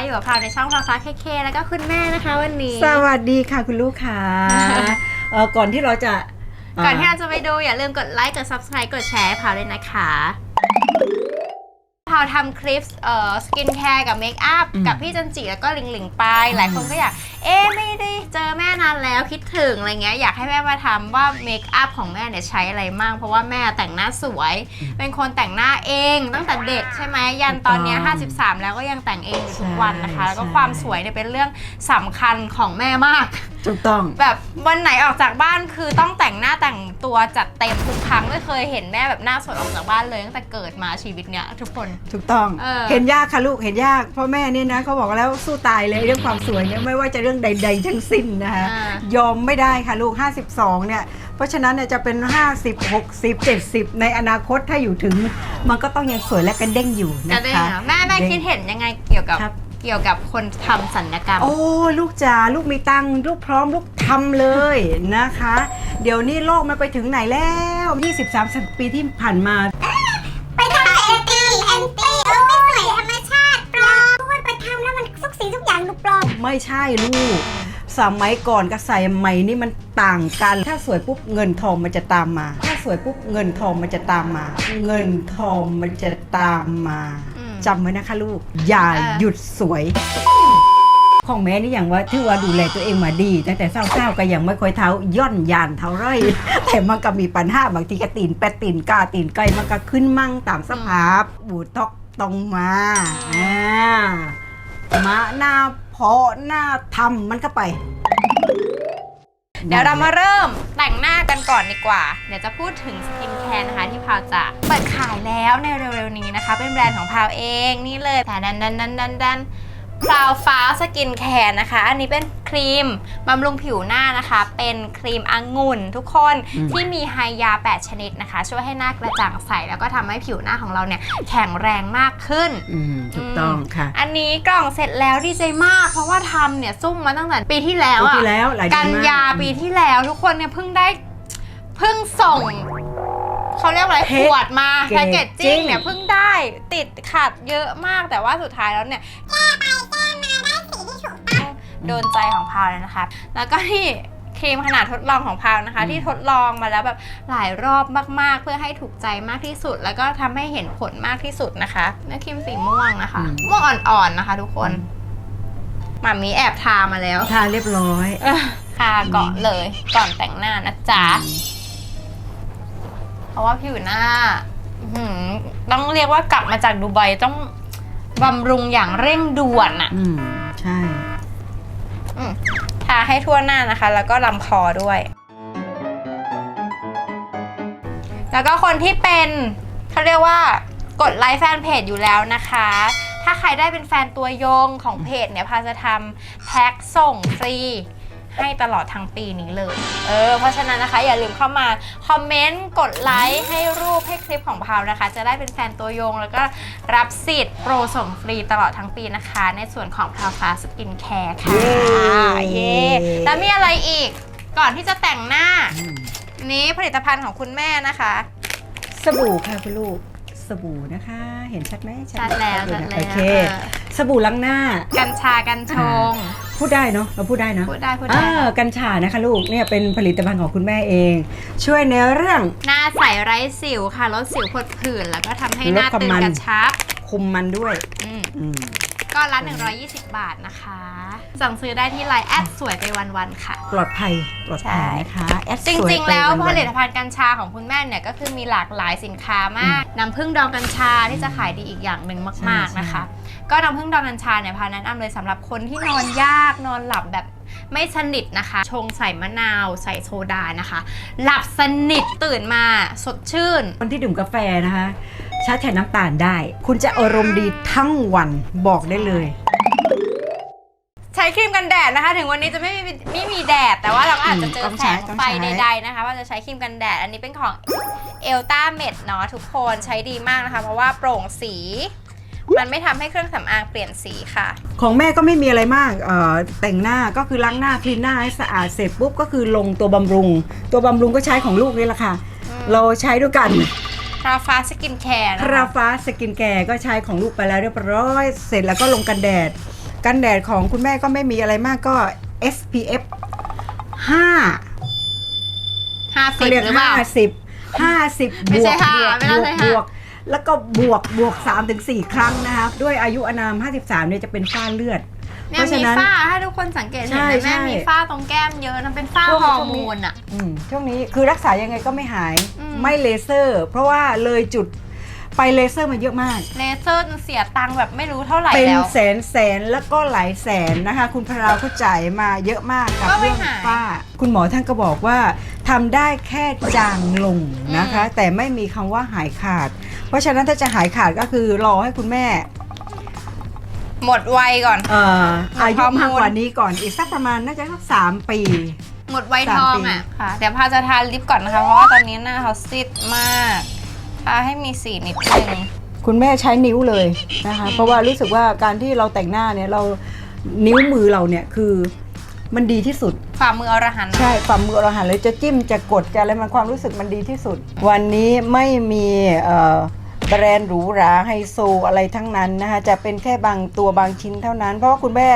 ดีนะคะอยู่กับพาวในช่องพาวฟ้าเคเคแล้วก็คุณแม่นะคะวันนี้สวัสดีค่ะคุณลูกค่ะเอ่อก่อนที่เราจะก่อนที่เราจะไปดูอย่าลืมกดไลค์กด subscribe กดแชร์ให้พาวด้วยนะคะพาวทำคลิปเอ่อสกินแคร์กับเมคอัพกับพี่จันจิแล้วก็หลิงหลิงไป หลายคนก็อยาก เอ๊ะไม่ได้เจอแม่นานแล้วคิดถึงอะไรเงี้ยอยากให้แม่มาทำว่าเมคอัพของแม่เนี่ยใช้อะไรมั่งเพราะว่าแม่แต่งหน้าสวย เป็นคนแต่งหน้าเองตั้งแต่เด็กใช่ไหมยันตอนเนี้ย53 แล้วก็ยังแต่งเองอยู่ทุกวันนะคะ แล้วก็ความสวยเนี่ยเป็นเรื่องสำคัญของแม่มาก ถูกต้อง แบบวันไหนออกจากบ้านคือต้องแต่งหน้าแต่งตัวจัดเต็มทุกครั้งไม่เคยเห็นแม่แบบหน้าสดออกจากบ้านเลยตั้งแต่เกิดมาชีวิตเนี้ยทุกคน ถูกต้อง เออ เห็นยากค่ะลูกเห็นยากเพราะแม่เนี่ยนะเขาบอกแล้วสู้ตายเลยเรื่องความสวยเนี่ยไม่ว่าจะเรื่องใด ๆ ทั้งสิ้นนะคะ อ่า ยอมไม่ได้ค่ะลูก 52 เนี่ย เพราะฉะนั้นเนี่ยจะเป็น 50 60 70 ในอนาคตถ้าอยู่ถึง มันก็ต้องยังสวยและกันเด้งอยู่จะนะได้คะเหรอแม่แม่เด้งคิดเห็นยังไงเกี่ยวกับครับ เกี่ยวกับคนทำสัญญกรรม โอ้ลูกจ๋าลูกมีตังค์ลูกพร้อมลูกทำเลยนะคะ เดี๋ยวนี้โลกมันไปถึงไหนแล้ว 20-30 ปีที่ผ่านมา ไปทำแอนตี้แอนตี้เออไม่สวยธรรมชาติปลอมพูดไปทำแล้วมันทุกสิ่งทุกอย่างดูปลอมไม่ใช่ลูก สมัยก่อนกับสมัยนี้มันต่างกัน ถ้าสวยปุ๊บเงินทองมันจะตามมา ถ้าสวยปุ๊บเงินทองมันจะตามมา เงินทองมันจะตามมาอืม จำไว้นะคะลูก อย่าเออหยุดสวย ของแม่นี่อย่างว่าถือว่าดูแลตัวเองมาดี ตั้งแต่เศร้าๆก็ยังไม่ค่อยเท้าย่อนยานเท่าไรแต่มันก็มีปัญหาบางทีก็ตีนแปดตีนกาตีนไก่มันก็ขึ้นมั่งตามสภาพบูตอกตรงมาอ่ามาหน้าเพาะหน้าทำมันก็ไป เดี๋ยวเรามาเริ่มแต่งหน้ากันก่อนดีกว่า เดี๋ยวจะพูดถึงสกินแคร์นะคะที่พาวจะเปิดขายแล้วในเร็วๆนี้นะคะ เป็นแบรนด์ของพาวเองนี่เลยแต่ดันดันดันดันดัน พราวฟ้าสกินแคร์นะคะ อันนี้เป็นครีมบำรุงผิวหน้านะคะ เป็นครีมองุ่นทุกคนอืมที่มีไฮยา 8 ชนิดนะคะ ช่วยให้หน้ากระจ่างใส แล้วก็ทำให้ผิวหน้าของเราเนี่ยแข็งแรงมากขึ้น อืมถูกต้องค่ะ อันนี้กล่องเสร็จแล้วดีใจมาก เพราะว่าทำเนี่ยซุ่มมาตั้งแต่ปีที่แล้วปีอะที่แล้วหลายเดืกัอนนมากยาปีที่แล้วทุกคนเนี่ยเพิ่งได้เพิ่งส่ง เขาเรียกว่าอะไรขวดมาแพคเกจจิ้งเนี่ยเพิ่งได้ติดขัดเยอะมากแต่ว่าสุดท้ายแล้วเนี่ยแก้ไปแก้มาได้สีที่ถูกต้องโดนใจของพาวเลยนะคะ แล้วก็ที่ครีมขนาดทดลองของพาวนะคะ ที่ทดลองมาแล้วแบบหลายรอบมากๆ เพื่อให้ถูกใจมากที่สุด แล้วก็ทำให้เห็นผลมากที่สุดนะคะเนื้อครีมสีม่วงนะคะม่วงอ่อนๆนะคะ ทุกคนหมามีแอบทามาแล้วทาเรียบร้อยทาเกาะเลยก่อนแต่งหน้านะจ๊ะ เพราะว่าผิวหน้าอื้อหือต้องเรียกว่ากลับมาจากดูไบต้องบำรุงอย่างเร่งด่วนอะอืม ใช่ อืมทาให้ทั่วหน้านะคะ แล้วก็ลำคอด้วย แล้วก็คนที่เป็นเขาเรียกว่ากดไลค์แฟนเพจอยู่แล้วนะคะ ถ้าใครได้เป็นแฟนตัวยงของเพจเนี่ยพาจะทำแพ็คส่งฟรี ให้ตลอดทั้งปีนี้เลย เออ เพราะฉะนั้นนะคะ อย่าลืมเข้ามาคอมเมนต์ กดไลค์ ให้รูปให้คลิปของพาวนะคะ จะได้เป็นแฟนตัวยง แล้วก็รับสิทธิ์โปรส่งฟรีตลอดทั้งปีนะคะ ในส่วนของพาวฟ้าสกินแคร์ค่ะเย้เย้แล้วมีอะไรอีก ก่อนที่จะแต่งหน้าอืมนี้ผลิตภัณฑ์ของคุณแม่นะคะ สบู่ค่ะคุณลูกสบู่นะคะ เห็นชัดไหมชัดแล้วชัดแล้วโอเค สบู่ล้างหน้า กัญชากัญชง พูดได้เนาะเราพูดได้เนาะพูดได้พูดได้อ่ากัญชานะคะลูกเนี่ยเป็นผลิตภัณฑ์ของคุณแม่เอง ช่วยในเรื่อง หน้าใสไร้สิวค่ะลดสิวผดผื่นแล้วก็ทำให้หน้าลดความตึงมันกระชับ คุมมันด้วยอืมอืมก็ละ120 บาทนะคะ สั่งซื้อได้ที่ไลน์แอดสวยไปวันๆค่ะ ปลอดภัยปลอดภัยนะคะแอดจสวยริงไปๆแล้วผนๆลิตภัณฑ์กัญชาของคุณแม่เนี่ยก็คือมีหลากหลายสินค้ามากน้ำผึ้งดองกัญชาที่จะขายดีอีกอย่างหนึ่งมาก ๆนะคะ ก็น้ำผึ้งดองกัญชาเนี่ยพาแนะนำเลยสำหรับคนที่นอนยากนอนหลับแบบไม่สนิทนะคะ ชงใส่มะนาวใส่โซดานะคะ หลับสนิทตื่นมาสดชื่น คนที่ดื่มกาแฟนะคะใช้แทนน้ำตาลได้ คุณจะอารมณ์ดีทั้งวันบอกได้เลย ใช้ครีมกันแดดนะคะ ถึงวันนี้จะไม่มีไม่มีแดด แต่ว่าเราก็อาจจะเจอต้องแสใช้งต้องไฟใช้ใดๆนะคะ ว่าจะใช้ครีมกันแดด อันนี้เป็นของเอลต้าเมดเนาะทุกคนใช้ดีมากนะคะ เพราะว่าโปร่งสี มันไม่ทำให้เครื่องสำอางเปลี่ยนสีค่ะ ของแม่ก็ไม่มีอะไรมากเอ่อแต่งหน้าก็คือล้างหน้าคลีนหน้าให้สะอาดเสร็จปุ๊บก็คือลงตัวบำรุง ตัวบำรุงก็ใช้ของลูกนี่แหละค่ะอืมเราใช้ด้วยกันราฟ้าสกินแคร์คราฟ้าสกินแคร์ก็ใช้ของลูกไปแล้วเรียบร้อย เสร็จแล้วก็ลงกันแดด กันแดดของคุณแม่ก็ไม่มีอะไรมากก็ SPF 5ห้าสิเขาบเรียกหรือเปล่า 50 50 ไม่บวใช่กห้าบวกไม่น่าใช่บห้าวก แล้วก็บวกบวก3ถึง4ครั้งนะครับด้วยอายุอานาม 53เนี่ยจะเป็นฝ้าเลือดเนี่เพยราะฉะมีนั้น ฝ้าถ้าทุกคนสังเกตเห็นใช่ไหมแม่ใช่ มีฝ้าตรงแก้มเยอะนะเป็นฝ้าช่วงฮอร์โมนอะอืมช่วงนี้คือรักษายังไงก็ไม่หายอืม ไม่เลเซอร์ เพราะว่าเลยจุดไปเลเซอร์มาเยอะมาก เลเซอร์เสียตังค์แบบไม่รู้เท่าไหร่เป็นแล้ว แสนแสนแล้วก็หลายแสนนะคะ คุณพราวเขาจ่ายมาเยอะมากกับก็ไม่เรื่องหายฝ้า คุณหมอท่านก็บอกว่าทำได้แค่จางลงนะคะ แต่ไม่มีคำว่าหายขาดเพ ราะฉะนั้นถ้าจะหายขาดก็คือรอให้คุณแม่หมดวัยก่อน เอ่อหมดอาฮยุอร์โมนมากกว่านี้ก่อนอีกสักประมาณน่าจะสักสามปี หมดวัยสามทองปีอะค่ะเดี๋ยวพาจะทาลิปก่อนนะคะ เพราะว่าตอนนี้หน้าเขาซีดมากทาให้มีสีนิดนึงคุณแม่ใช้นิ้วเลยนะคะ เพราะว่ารู้สึกว่าการที่เราแต่งหน้าเนี่ยเรานิ้วมือเราเนี่ยคือมันดีที่สุดฝ่ามืออรหันต์ใช่ฝ่ามือเราหันเลยจะจิ้มจะกดจะอะไรมันความรู้สึกมันดีที่สุด วันนี้ไม่มีเอ่อ แบรนด์หรูหราไฮโซอะไรทั้งนั้นนะคะจะเป็นแค่บางตัวบางชิ้นเท่านั้น เพราะว่าคุณแม่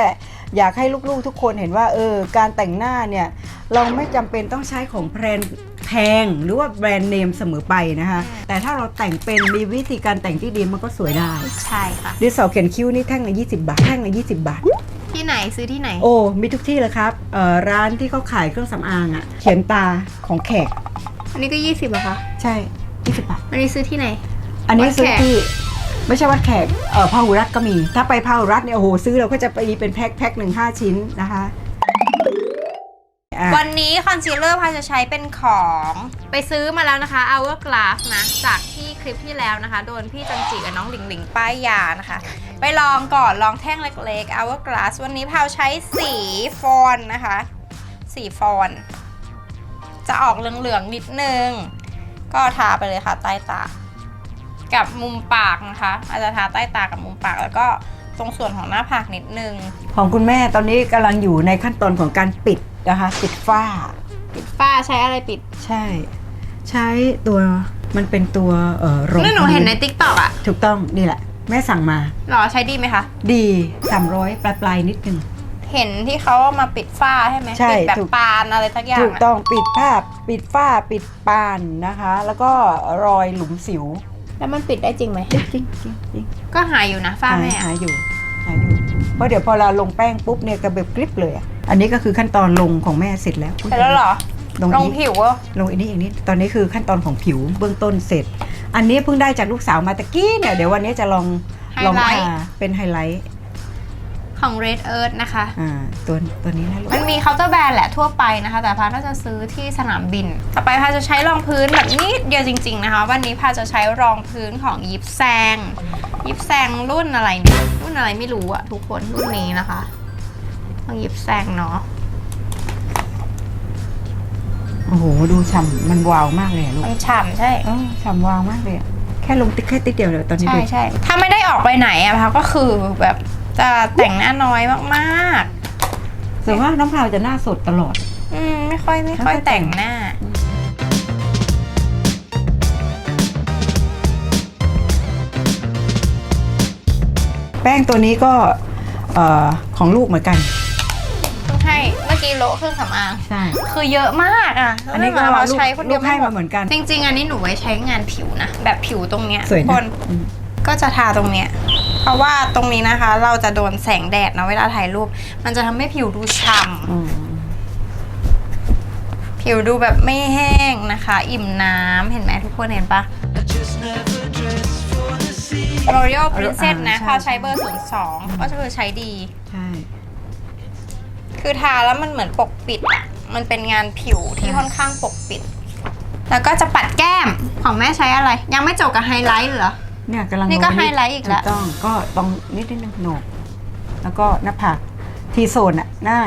อยากให้ลูกๆทุกคนเห็นว่าเออการแต่งหน้าเนี่ยเราไม่จำเป็นต้องใช้ของแบรนด์แพงหรือว่าแบรนด์เนมเสมอไปนะคะแต่ถ้าเราแต่งเป็นมีวิธีการแต่งที่ดีมันก็สวยได้ใช่ค่ะดินสอเขียนคิ้วนี่แท่งละ20 บาทแท่งละ20 บาทที่ไหนซื้อที่ไหน โอ้มีทุกที่เลยครับเอ่อร้านที่เขาขายเครื่องสำอางอะเขียนตาของแขก อันนี้ก็ 20เหรอคะใช่ 20 บาทอันนี้ซื้อที่ไหน อันนี้วัดซื้อแขกที่ไม่ใช่วัดแขกเอ่อพาหุรัตน์ก็มี ถ้าไปพาหุรัตน์เนี่ยโอ้โหซื้อเราก็จะไปเป็นแพ็คแพ็คหนึ่งห้าชิ้นนะคะอะวันนี้คอนซีลเลอร์พาจะใช้เป็นของไปซื้อมาแล้วนะคะ Hourglass นะ จากที่คลิปที่แล้วนะคะ โดนพี่จันจิกับน้องหลิงหลิงป้ายยานะคะ ไปลองก่อนลองแท่งเล็กๆ Hourglass วันนี้พาวใช้สีฟอนนะคะ สีฟอนจะออกเหลืองๆนิดนึง ก็ทาไปเลยค่ะใต้ตา กับมุมปากนะคะอาจจะทาใต้ตากับมุมปาก แล้วก็ตรงส่วนของหน้าผากนิดนึง ของคุณแม่ตอนนี้กำลังอยู่ในขั้นตอนของการปิดนะคะ ปิดฝ้า ปิดฝ้าใช้อะไรปิดใช่ ใช้ตัวมันเป็นตัวเอ่อรองนั่นหนูเห็นในพื้ติ๊กต็อกอะถูกต้องนี่แหละ แม่สั่งมาหรอใช้ดีไหมคะ ดี300ปลายปลายๆนิดนึง เห็นที่เขาเอามาปิดฝ้าใช่ไหมใช่ปิดแบบถูก ปานอะไรทักอย่างถูกอะต้องปิดผ้าปิดฝ้าปิดปานนะคะ แล้วก็รอยหลุมสิว แล้วมันปิดได้จริงไหมจริงจริงจริงจริงก็หายอยู่นะฝ้าหายแม่หายอยู่หายอยู่เพราะเดี๋ยวพอเราลงแป้งปุ๊บเนี่ยกระเบบกริบเลยอะอันนี้ก็คือขั้นตอนลงของแม่เสร็จแล้วเสร็จแล้วเหรอลงลอันงนี้ผิวอะลงอันนี้อีกนิดตอนนี้คือขั้นตอนของผิวเบื้องต้นเสร็จ อันนี้เพิ่งได้จากลูกสาวมาตะกี้เนี่ยเดี๋ยววันนี้จะลองลองทาเป็นไฮไลท์ ของ Red Earth นะคะ อ่าตัวตัวนี้นะลูกมันมีเคาน์เตอร์แบรนด์แหละทั่วไปนะคะ แต่พาน่าจะซื้อที่สนามบิน ต่อไปพาจะใช้รองพื้นแบบนิดเดียวจริง ๆ นะคะ วันนี้พาจะใช้รองพื้นของยิปแซง ยิปแซงรุ่นอะไรเนี่ยรุ่นอะไรไม่รู้อะทุกคนรุ่นนี้นะคะของยิปแซงเนาะโอ้โหดูฉ่ำมันวาวมากเลยอะลูกมันฉ่ำใช่ เออฉ่ำวาวมากเลยอะแค่ลงติ๊กแค่ติ๊กเดียวเลยตอนนี้ใช่ดู ใช่ถ้าไม่ได้ออกไปไหนอะพาก็คือแบบ จะแต่งหน้าน้อยมากส่วนมากน้องพราวจะหน้าสดตลอด ๆ อืมไม่ค่อยไม่ค่อยไม่ค่อยแต่แต่งงหน้า แป้งตัวนี้ก็เอ่อของลูกเหมือนกันเพิ่งให้เมื่อกี้โละเครื่องสำอาง ใช่ คือเยอะมากอะอันนี้ก็เราลูกใช้คนเดียวลูกให้ไม่หมมาดเหมือนกันจริง ๆ อันนี้หนูไว้ใช้งานผิวนะ แบบผิวตรงเนี้ยสวยทุกคนะนอืมก็จะทาตรงเนี้ย เพราะว่าตรงนี้นะคะ เราจะโดนแสงแดดนะเวลาถ่ายรูป มันจะทำให้ผิวดูฉ่อืมำผิวดูแบบไม่แห้งนะคะ อิ่มน้ำเห็นไหมทุกคนเห็นปะ L'Oreal Princess นะพอใช้เบอร์ 02 ก็จะคือใช้ดี ใช่ คือทาแล้วมันเหมือนปกปิดอะมันเป็นงานผิวที่ใช่ค่อนข้างปกปิด แล้วก็จะปัดแก้มของแม่ใช้อะไร ยังไม่จบกับไฮไลท์เหรอ เนี่ยกำลังนี่ก็ลงไฮไลท์อีกแล้วถูต้องก็ตรงนิดนิดนึงโหนก แล้วก็หน้าผากทีโซนอะหน้า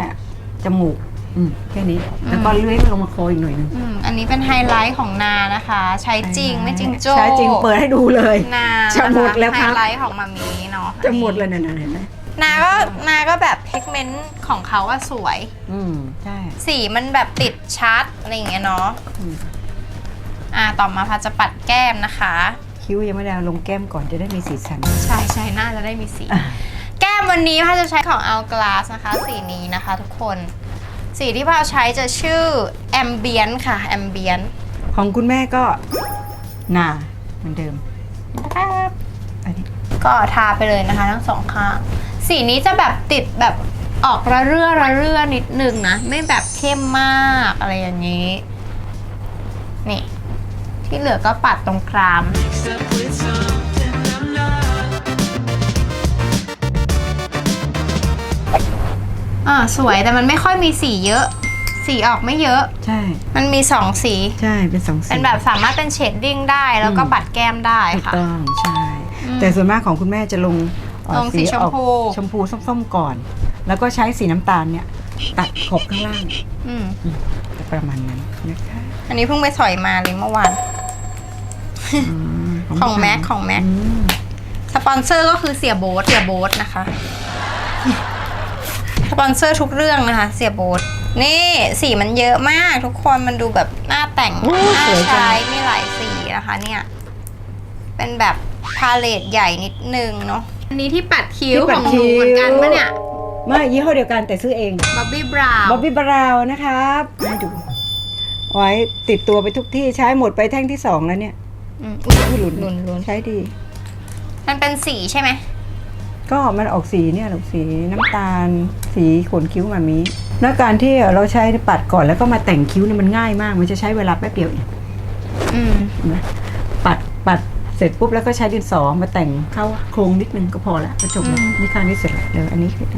จมูกอืมแค่นี้ แล้วก็เลื้อยลงมาคออีกหน่อยหนึงอืมอันนี้เป็นไฮไลท์ของนานะคะ ใช้จริงไม่จริงโจ้ใช้จริงเปิดให้ดูเลย นาจะหมดแล้วครับ ไฮไลท์ของมามีเนาะจะหมดเลยเนี่ยเห็นไหมนาก็นาก็แบบพิกเมนต์ของเขาอะสวย อืมใช่ สีมันแบบติดชัดอะไรอย่างเงี้ยเนาะอืม อ่าต่อมาพาจะปัดแก้มนะคะ คิ้วยังไม่ได้เอาลงแก้มก่อนจะได้มีสีสัน ใช่ใช่น่าจะได้มีสีอะแก้มวันนี้พาจะใช้ของ Hourglass นะคะ สีนี้นะคะทุกคน สีที่พาใช้จะชื่อ Ambient ค่ะ Ambient ของคุณแม่ก็หนาเหมือนเดิมอันนี้ก็ทาไปเลยนะคะ ทั้งสองข้างสีนี้จะแบบติดแบบออกระเรื่อระเรื่อนิดนึงนะ ไม่แบบเข้มมากอะไรอย่างนี้ นี่ ที่เหลือก็ปัดตรงกราม อ่าสวยแต่มันไม่ค่อยมีสีเยอะ สีออกไม่เยอะ ใช่ มันมีสองสี ใช่เป็นสองสีเป็นแบบสามารถเป็นเชดดิ้งได้แล้วก็อืมปัดแก้มได้ถูกค่ะ ต้องใช่อืมแต่ส่วนมากของคุณแม่จะลงเอ่อลงสีชมออกพูชมพูส้มๆก่อน แล้วก็ใช้สีน้ำตาลเนี่ย ตัดขอบข้างล่างอืม ประมาณนั้นนะคะ อันนี้เพิ่งไปสอยมาเลยเมื่อวานอืม ของแม็กของแม็กอืมสปอนเซอร์ก็คือเสียโบ๊ทเสียโบ๊ทนะคะ สปอนเซอร์ทุกเรื่องนะคะ เสียโบ๊ทนี่สีมันเยอะมากทุกคนมันดูแบบน่าแต่งโอ้น่าสวยจัใช้งมีหลายสีนะคะเนี่ย เป็นแบบพาเลตใหญ่นิดนึงเนาะอันนี้ที่ปัดคิ้วของหนูเหมือนกันปะเนี่ยไม่ยี่ห้อเดียวกันแต่ซื้อเองบ๊อบบี้บราวบ๊อบบี้บราวน์นะครับให้ดูไว้ติดตัวไปทุกที่ใช้หมดไปแท่งที่สองแล้วเนี่ย อุ้ยอุ้ยหลุนหลุนหลุนใช้ดี มันเป็นสีใช่ไหมก็มันออกสีเนี่ยหรอกสีน้ำตาล สีขนคิ้วมามีแล้วการที่เราใช้ปัดก่อนแล้วก็มาแต่งคิ้วเนี่ยมันง่ายมาก มันจะใช้เวลาแป๊บเดียวเองอืมนไหมปัดปัดเสร็จปุ๊บแล้วก็ใช้ดินสอมาแต่งเข้าโครงนิดนึงก็พอละก็จบแล้วนี่ข้างนี้เสร็จแล้วเดี๋ยวอันนี้คือ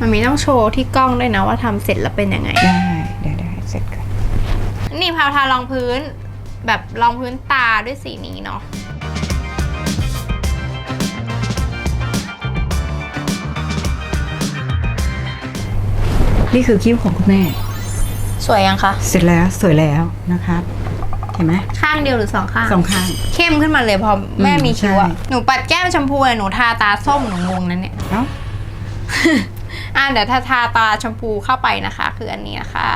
มันมีต้องโชว์ที่กล้องด้วยนะว่าทำเสร็จแล้วเป็นยังไง ได้ได้ได้เสร็จกันนี่พาวทารองพื้น แบบรองพื้นตาด้วยสีนี้เนาะนี่คือคิ้วของคุณแม่ สวยยังคะ เสร็จแล้วสวยแล้วนะครับเห็นไหมข้างเดียวหรือสองข้างสองข้าง เข้มขึ้นมาเลยพอแม่อืมมีคิ้วอะใช่หนูปัดแก้มชมพูอะหนูทาตาส้มหนูงงนั้นเนี่ยเอ้าอะเดี๋ยวถ้าทาตาชมพูเข้าไปนะคะ คืออันนี้นะคะ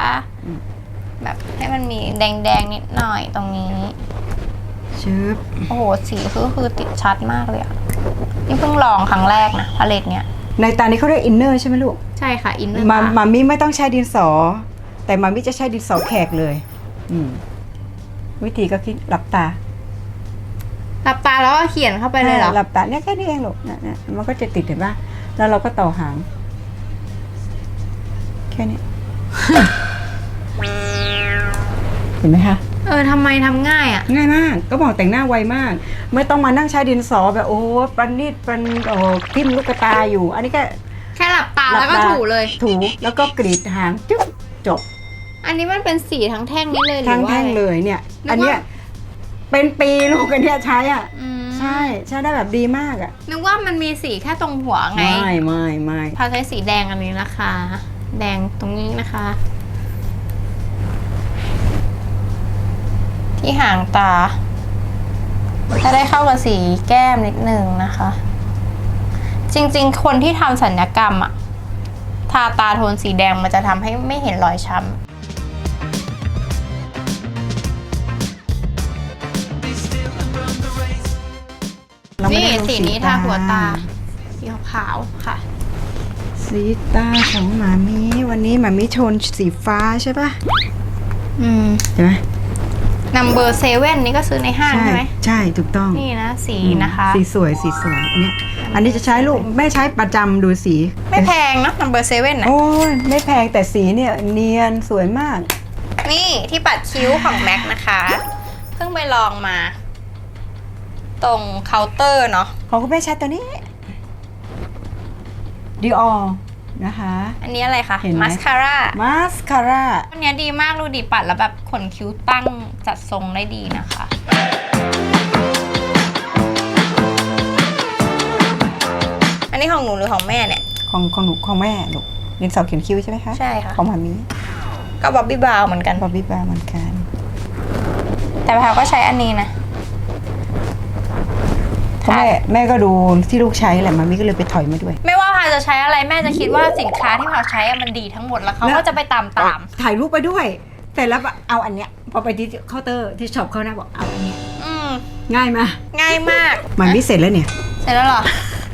แบบให้มันมีแดงๆนิดหน่อยตรงนี้ ชึบโอ้โห สีคือคือติดชัดมากเลยอะนี่เพิ่งลองครั้งแรกนะพาเลตเนี้ยในตานี้เขาเรียกอินเนอร์ใช่ไหมลูกใช่ค่ะอินเนอร์มามามิไม่ต้องใช้ดินสอ แต่มามิจะใช้ดินสอแขกเลย อืมวิธีก็คิดหลับตาหลับตาแล้วก็เขียนเข้าไปเลยเหรอหลับตาเนี่ยแค่นี้เองลูกเนี่ยเนี่ยมันก็จะติดเห็นปะแล้วเราก็ต่อหาง แค่นี้ เห็นไหมคะเออทำไมทำง่ายอะง่ายมากก็บอกแต่งหน้าไวมาก ไม่ต้องมานั่งใช้ดินสอแบบโอ้โหประณีตประโอ้โหทิ่มลูกตาอยู่ อันนี้ก็แค่หลับตาแล้วก็หบตาถูเลย ถูแล้วก็กรีดหางจุ๊บจบ อันนี้มันเป็นสีทั้งแท่งนี้เลยหรือทั้งว่าแท่งอะไร เลยเนี่ย นึกว่า อันเนี้ยเป็นปีลูกอันเนี้ยใช้อะอืมใช่ใช้ได้แบบดีมากอะนึกว่ามันมีสีแค่ตรงหัวไง ไม่ไม่ไม่พาใช้สีแดงอันนี้นะคะ แดงตรงนี้นะคะ ที่หางตาจะได้เข้ากับสีแก้มนิดนึงนะคะ จริงๆ คนที่ทำสัญญกรรมอะทาตาโทนสีแดงมันจะทำให้ไม่เห็นรอยช้ำเราไม่นี่ได้ลงสีนี้ทาหัวตาสีขาวๆค่ะ สีตาของหมามีวันนี้หมามีโทนสีฟ้าใช่ปะอืมเห็นไหม number seven นี่ก็ซื้อในห้างใช่ไหมใช่ถูกต้องนี่นะสีนะคะ สีสวยสีสวยอันเนี้ยอันนี้จะใช้ลูกแม่ใช้ประจำดูสี ไม่แพงนะ number seven นะโอ้ยไม่แพงแต่สีเนี่ยเนียนสวยมาก นี่ที่ปัดคิ้วของแม็กนะคะ เพิ่งไปลองมา ตรงเคาน์เตอร์เนาะของคุณแม่ใช้ตัวนี้ดีออ นะคะ อันนี้อะไรคะเห็นไหม มาสคาร่ามาสคาร่าอันเนี้ยดีมากดูดีปัดแล้วแบบขนคิ้วตั้งจัดทรงได้ดีนะคะ อันนี้ของหนูหรือของแม่เนี่ย ของของหนูของแม่ลูกดินสอเขียนคิ้วใช่ไหมคะใช่ค่ะ ของหมามีก็บ๊อบบี้บาวเหมือนกัน บอบบี้บาร์เหมือนกันแต่พาวก็ใช้อันนี้นะ เพราะแม่แม่ก็ดูที่ลูกใช้แหละหมามีก็เลยไปถอยมาด้วย ไม่ ว่าพาวจะใช้อะไรแม่จะคิดว่าสินค้าที่พาวใช้อะมันดีทั้งหมดแล้วเขาก็จะไปตามตามถ่ายรูปไปด้วย แต่แล้วเอาอันเนี้ยพอไปที่เคาน์เตอร์ที่ช็อปเขานะบอกเอาอันนี้อืมง่ายไหมง่ายมาก มันไม่เสร็จแล้วเนี่ยเสร็จแล้วเหรอ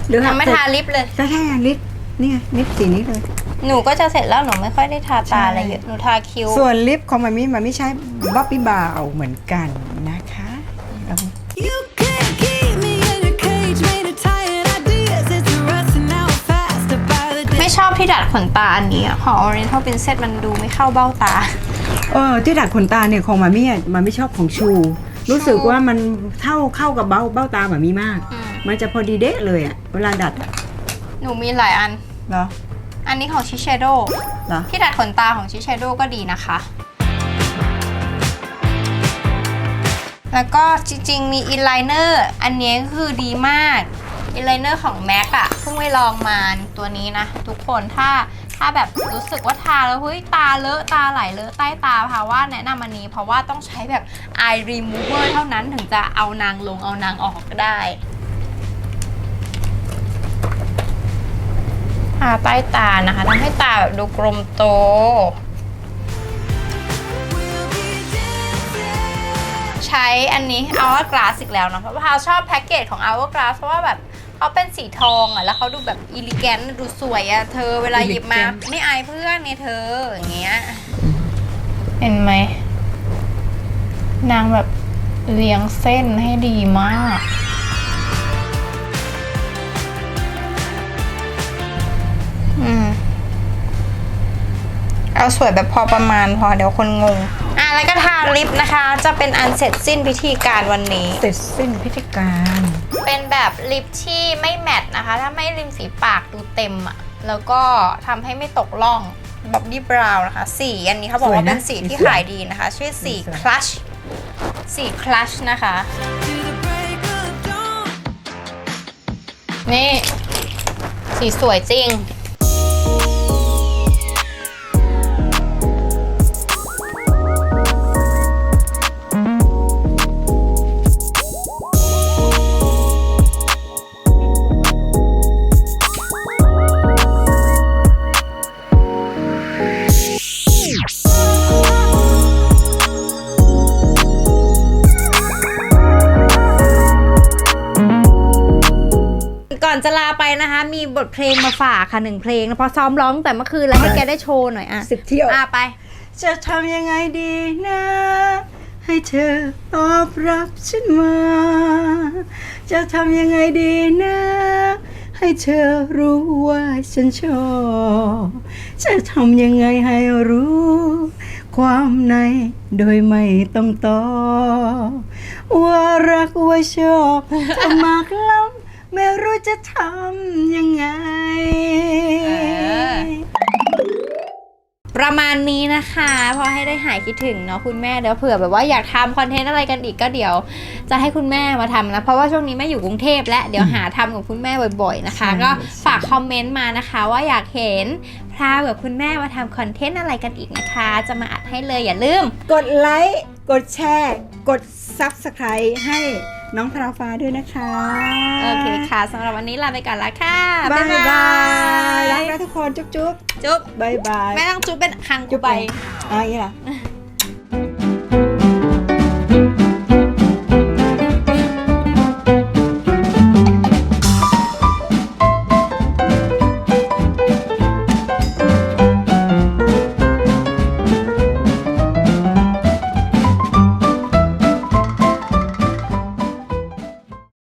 หรือยังไม่ทาลิปเลย ก็แค่ลิปนี่ไงลิปสีนี้เลย หนูก็จะเสร็จแล้วหนูไม่ค่อยได้ทาใช่ตาอะไรเยอะหนูทาคิ้ว ส่วนลิปของมันมี่มันไม่ใช้บ๊อบบี้บาวเหมือนกันนะคะ ไม่ชอบที่ดัดขนตาอันนี้อะของ Oriental Princess มันดูไม่เข้าเบ้าตา เออที่ดัดขนตาเนี่ยของมามี่อะมันไม่ชอบของชู รู้สึกว่ามันเท่าเข้ากับเบ้าเบ้าตามามี่มาก อืม มันจะพอดีเด๊ะเลยอะเวลาดัดอะหนูมีหลายอัน เหรออันนี้ของชิเชโดเหรอที่ดัดขนตาของชิเชโดก็ดีนะคะ แล้วก็จริงๆ มีอินไลเนอร์ อันนี้ก็คือดีมาก อินไลเนอร์ของ MAC อะเพิ่งไปลองมาตัวนี้นะ ทุกคนถ้าถ้าแบบรู้สึกว่าทาแล้วเฮ้ยตาเลอะตาไหลเลอะใต้ตาพาว่าแนะนำอันนี้ เพราะว่าต้องใช้แบบ eye remover เท่านั้นถึงจะเอานางลงเอานางออกได้ทาใต้ตานะคะทำให้ตาแบบดูกลมโตใช้อันนี้ Hourglass อีกแล้วเนะเพราะว่าชอบแพ็กเกจของ Hourglass เพราะว่าแบบ เขาเป็นสีทองอะ แล้วเขาดูแบบอิลิแกนดูสวยอะ เธอเวลาหยิบมา Elegant ไม่อายเพื่อนไงเธออย่างเงี้ย เห็นไหม นางแบบเลี้ยงเส้นให้ดีมาก อืม เอาสวยแบบพอประมาณพอเดี๋ยวคนงง อะ แล้วก็ทาลิปนะคะ จะเป็นอันเสร็จสิ้นพิธีการวันนี้ เสร็จสิ้นพิธีการ เป็นแบบลิปที่ไม่แมตต์นะคะ ถ้าไม่ริมฝีปากดูเต็มอะแล้วก็ทำให้ไม่ตกล่องบ๊อบบี้บราวน์นะคะ สีอันนี้เขาบอกว่าสวยนะเป็นสีที่สวยขายดีนะคะ ชื่อสีสวยคลัชสีคลัชนะคะ To the break of dawn. นี่ สีสวยจริง บทเพลงมาฝากค่ะหนึ่งเพลงนะเพอซ้อมร้องแต่เมื่อคืนแล้วให้แกได้โชว์หน่อยอะสิบเที่ยวอะไป จะทำยังไงดีนะ ให้เธอตอบรับฉันมา จะทำยังไงดีนะ ให้เธอรู้ว่าฉันชอบ จะทำยังไงให้รู้ ความในโดยไม่ต้องตอบว่ารักว่าชอบจะมากล้ำ ไม่รู้จะทำยังไงประมาณนี้นะคะ พอให้ได้หายคิดถึงเนาะคุณแม่เดี๋ยวเผื่อแบบว่าอยากทำคอนเทนต์อะไรกันอีกก็เดี๋ยว จะให้คุณแม่มาทำนะเพราะว่าช่วงนี้แม่อยู่กรุงเทพและเดี๋ยวหาทำกับคุณแม่บ่อย ๆนะคะ ใช่ ก็ฝากคอมเมนต์มานะคะ ว่าอยากเห็นพราวกับคุณแม่มาทำคอนเทนต์อะไรกันอีกนะคะ จะมาอัดให้เลยอย่าลืม กดไลค์ กดแชร์ กด Subscribe ให้ น้องพราวฟ้าด้วยนะคะ โอเคค่ะสำหรับวันนี้ลาไปก่อนละค่ะบายบายรักยนะทุกคน จุ๊บจุ๊บจุ๊บบายบาย แม่ต้องจุ๊บเป็นคางกูจุ๊บไปไปอะอย่างนี้เหรอ